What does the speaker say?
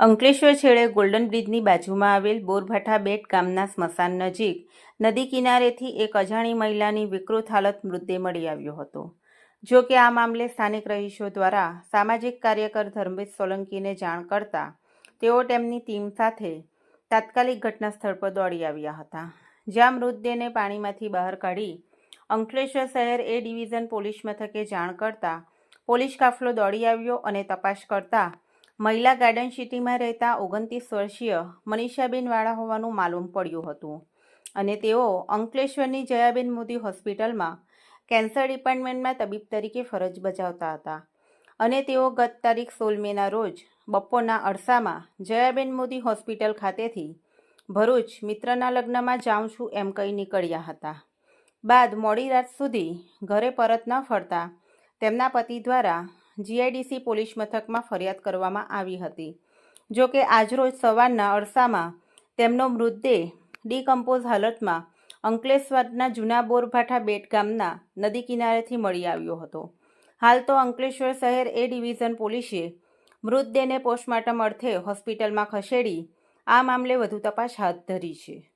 અંકલેશ્વર છેડે ગોલ્ડન બ્રિજની બાજુમાં આવેલ બોરભાઠા બેટ ગામના સ્મશાન નજીક નદી કિનારેથી એક અજાણી મહિલાની વિકૃત હાલત મૃતદેહ મળી આવ્યો હતો. જો કે આ મામલે સ્થાનિક રહીશો દ્વારા સામાજિક કાર્યકર ધર્મેશ સોલંકીને જાણ કરતા તેઓ તેમની ટીમ સાથે તાત્કાલિક ઘટના સ્થળ પર દોડી આવ્યા હતા, જ્યાં મૃતદેહને પાણીમાંથી બહાર કાઢી અંકલેશ્વર શહેર એ ડિવિઝન પોલીસ મથકે જાણ કરતા પોલીસ કાફલો દોડી આવ્યો અને તપાસ કરતા મહિલા ગાર્ડન સિટીમાં રહેતા ઓગણત્રીસ વર્ષીય મનીષાબેન વાળા હોવાનું માલુમ પડ્યું હતું. અને તેઓ અંકલેશ્વરની જયાબેન મોદી હોસ્પિટલમાં કેન્સર ડિપાર્ટમેન્ટમાં તબીબ તરીકે ફરજ બજાવતા હતા. અને તેઓ ગત તારીખ સોળ મેના રોજ બપોરના અરસામાં જયાબેન મોદી હોસ્પિટલ ખાતેથી ભરૂચ મિત્રના લગ્નમાં જાઉં છું એમ કહી નીકળ્યા હતા. બાદ મોડી રાત સુધી ઘરે પરત ન ફરતા તેમના પતિ દ્વારા જીઆઈડીસી પોલીસ મથકમાં ફરિયાદ કરવામાં આવી હતી. જો કે આજરોજ સવારના અરસામાં તેમનો મૃતદેહ ડીકમ્પોઝ હાલતમાં અંકલેશ્વરના જૂના બોરભાઠા બેટ ગામના નદી કિનારેથી મળી આવ્યો હતો. હાલ તો અંકલેશ્વર શહેર એ ડિવિઝન પોલીસે મૃતદેહને પોસ્ટમોર્ટમ અર્થે હોસ્પિટલમાં ખસેડી આ મામલે વધુ તપાસ હાથ ધરી છે.